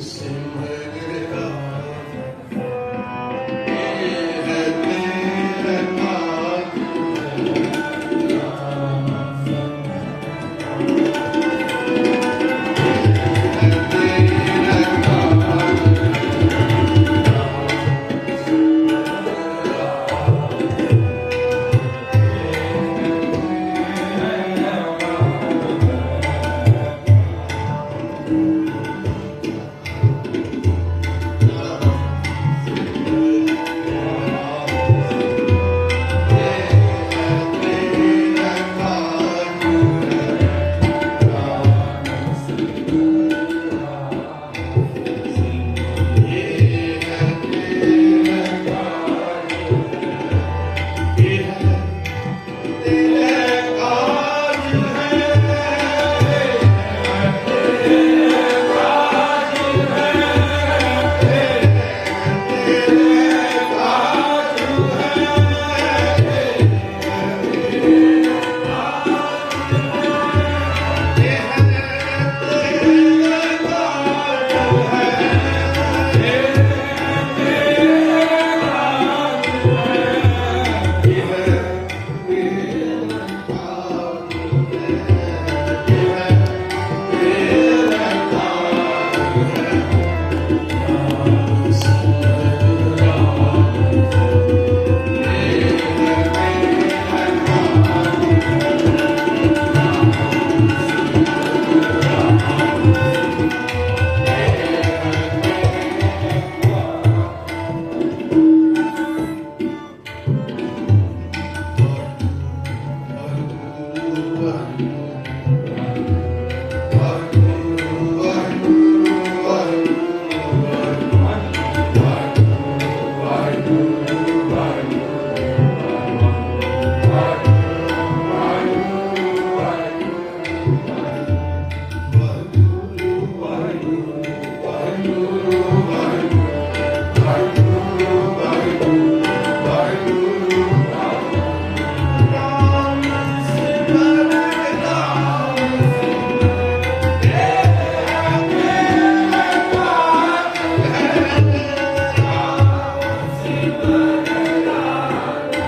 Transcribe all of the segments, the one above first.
same way.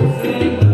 Senhor.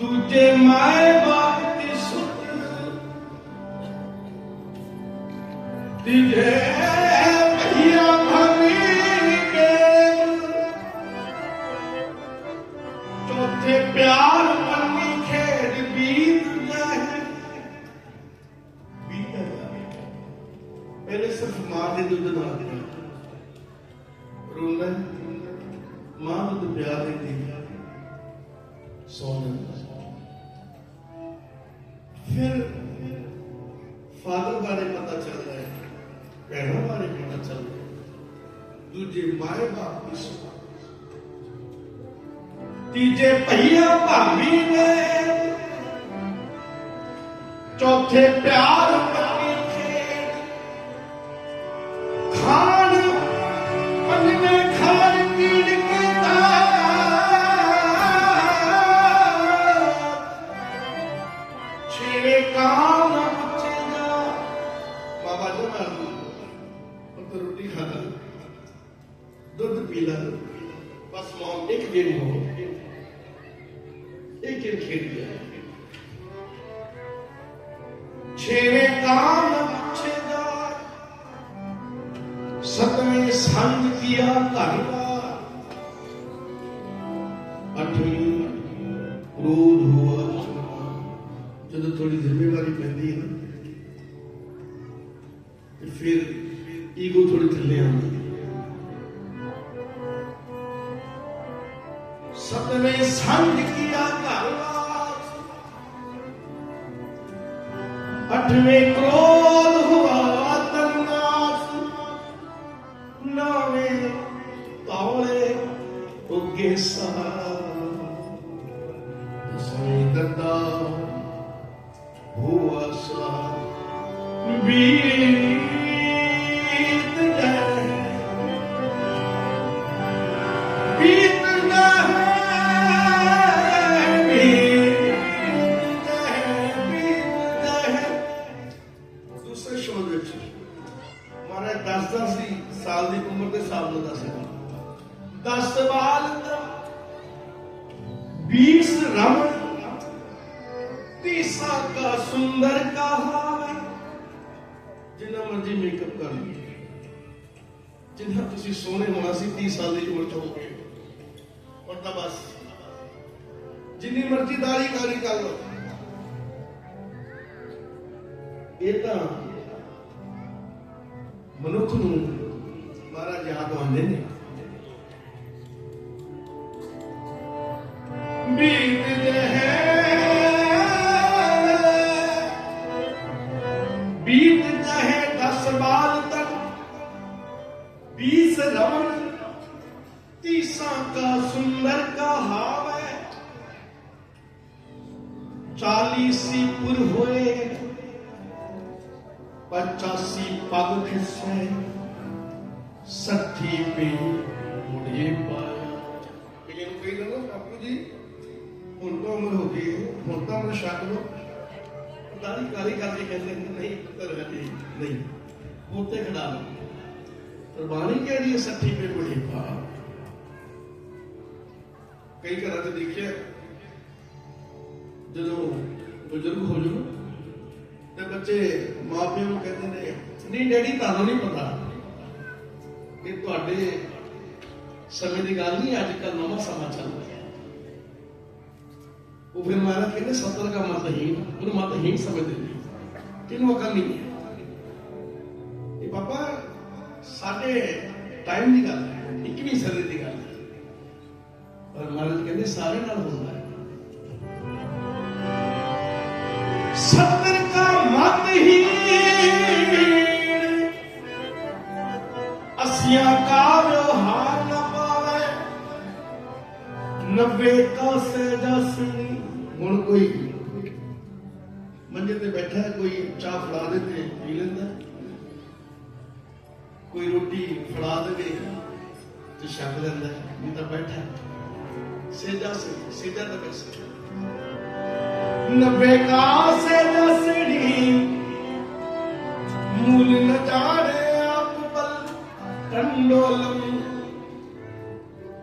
ਦੂਜੇ ਮਾਏ ਬਾਪ ਦੀ ਸੁੱਤ ਤੀਜੇ ਭਈਆ ਭਾਬੀ ਕੇ। ਚੌਥੇ ਪਿਆਰ ਮੰਨੀ ਖੇਡ ਬੀਤ ਜਾਏ। ਬੀਤ ਜਾਏ। ਪਹਿਲੇ ਸਿਰਫ ਮਾਂ ਦੇ ਦੁੱਧ ਨਾਲ ਰੋਣਾ, ਮਾਂ ਦੁੱਧ ਪਿਆ ਦਿੰਦੀ ਸੋਣਾ ਫਿਰ ਚੱਲਦਾ ਦੂਜੇ ਮਾਏ ਬਾਪ ਦੀ ਸੁਣਾ ਤੀਜੇ ਭਈਆ ਭਾਵੀ ਨੇ। ਚੌਥੇ ਪਿਆਰ ਮੌਮ ਇੱਕ ਦਿਨ ਹੋ ਇੱਕ ਦਿਨ ਖੇਡ ਗਿਆ ਛੇਵੇਂ ਕਾਮ ਪੁੱਛੇਗਾ ਸਤਵੇਂ ਸੰਗ ਕੀਆ ਘਰ ਦਾ ਅੱਠਵੀਂ ਕ੍ਰੋਧ ਹੁਆ ਜਦੋਂ ਥੋੜੀ ਜ਼ਿੰਮੇਵਾਰੀ ਪੈਂਦੀ ਹੈ ਨਾ ਤੇ ਫਿਰ ਈਗੋ ਥੋੜੀ ਥੱਲੇ ਸੰਗ ਕੀਆ ਘਰ ਦਾ ਅੱਠਵੇਂ ਕ੍ਰੋਧ ਹੁਆ ਤਨਾਸ ਨਾਵੇਂ ਤੌਲੇ ਉੱਗੇ ਸਾ ਦਸਵੇਂ ਦੰਦਾ ਹੁਆ ਸਾ ਬੀਤ ਸੁੰਦਰ ਕਹਾਵੇ ਜਿੰਨਾ ਮਰਜ਼ੀ ਮੇਕਅਪ ਕਰ ਲਈਏ। ਜਿੰਨਾ ਤੁਸੀਂ ਸੋਹਣੇ ਹੋਣਾ ਸੀ 30 ਸਾਲ ਦੀ ਉਮਰ ਚ ਹੋ ਗਏ। ਹੁਣ ਤਾਂ ਬਸ। ਜਿੰਨੀ ਮਰਜ਼ੀ ਦਾੜੀ ਕਾਲੀ ਕਰ ਲਓ। ਇਹ ਤਾਂ ਮਨੁੱਖ ਨੂੰ ਮਹਾਰਾਜ ਯਾਦ ਆਉਂਦੇ ਨੇ। बीत जाए दस बाल तक, बीस रवन तीसा का सुंदर का हाव है। चालीसी पुर हुए, पचासी पग खिसे सठी पे मुड़े पाया लेकिन कही बापू जी। हूँ तो उम्र हो गई हूँ तो उम्र छक लो ਲਓ ਦਾੜੀ ਕਾਲੀ ਕਰਕੇ ਕਹਿੰਦੇ ਨੇ? ਨਹੀਂ ਪੁੱਤਰ ਹੈ ਜੀ ਨਹੀਂ ਉੱਤੇ ਖੜਾ ਲਓ ਕੁਰਬਾਨੀ ਕਹਿ ਰਹੀ ਹੈ? ਸੱਠੀ ਪੇ ਬੁੜੀ ਪਾ ਕਈ ਜਦੋਂ ਬਜ਼ੁਰਗ ਹੋ ਜਾਣ ਤੇ ਬੱਚੇ ਮਾਪਿਆਂ ਨੂੰ ਕਹਿੰਦੇ ਨੇ, ਨਹੀਂ, ਡੈਡੀ, ਤੁਹਾਨੂੰ ਨਹੀਂ ਪਤਾ ਕਿ ਤੁਹਾਡੇ ਸਮੇਂ ਦੀ ਗੱਲ ਨਹੀਂ ਅੱਜ ਕੱਲ ਨਵਾਂ ਸਮਾਂ ਚੱਲ ਉਹ ਫਿਰ ਮਾਰਾ ਕਹਿੰਦੇ ਸਤਰ ਦਾ ਮਤਹੀਨ ਉਹਨੂੰ ਮਤਹੀਨ ਸਮਝਦੇ ਨੇ। ਕਿਹਨੂੰ ਅਕਲ ਨਹੀਂ ਹੈ। ਇਹ ਪਾਪਾ ਸਾਡੇ ਟਾਈਮ ਦੀ ਗੱਲ ਹੈ 21ਵੀਂ ਸਦੀ ਦੀ ਗੱਲ ਹੈ। ਪਰ ਮਹਾਰਾਜ ਕਹਿੰਦੇ, ਸਾਰੇ ਨਾਲ ਹੁੰਦਾ ਹੈ। ਸਤਰ ਦਾ ਮਤਹੀਨ ਅਸਿਆ ਕਾ ਵਿਵਹਾਰ ਨਾ ਪਾਵੇ, ਨੱਬੇ ਹੁਣ ਕੋਈ ਮੰਜੇ ਤੇ ਬੈਠਾ ਕੋਈ ਚਾਹ ਫੜਾ ਦਿੰਦੇ ਪੀ ਲੈਂਦਾ ਕੋਈ ਰੋਟੀ ਫੜਾ ਦੇਵੇ ਤੇ ਛਕ ਲੈਂਦਾ ਇਹ ਤਾਂ ਬੈਠਾ ਸੇਜਾ ਸੇਜਾ ਤਾਂ ਬੈਠਾ ਨਬੇ ਕਾ ਸੇਜਾ ਸੜੀ। ਮੂਲ ਨ ਜਾਣੇ ਆਪ ਬਲ ਟੰਡੋਲਮ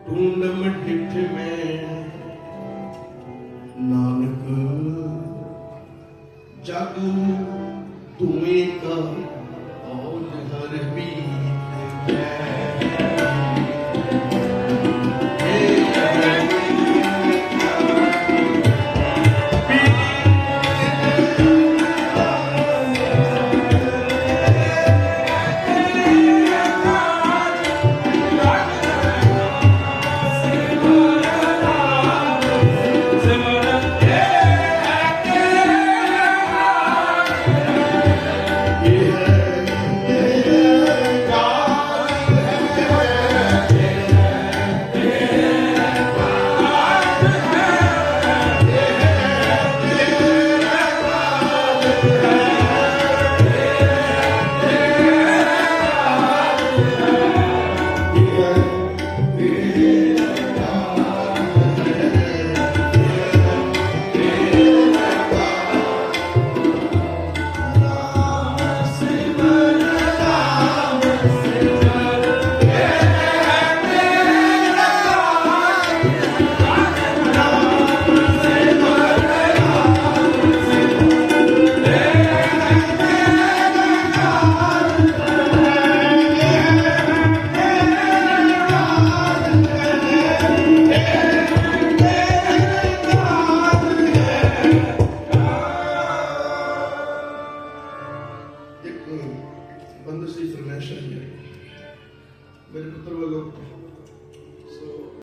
ਟੂੰਡਮ ਡਿਠ ਮੈਂ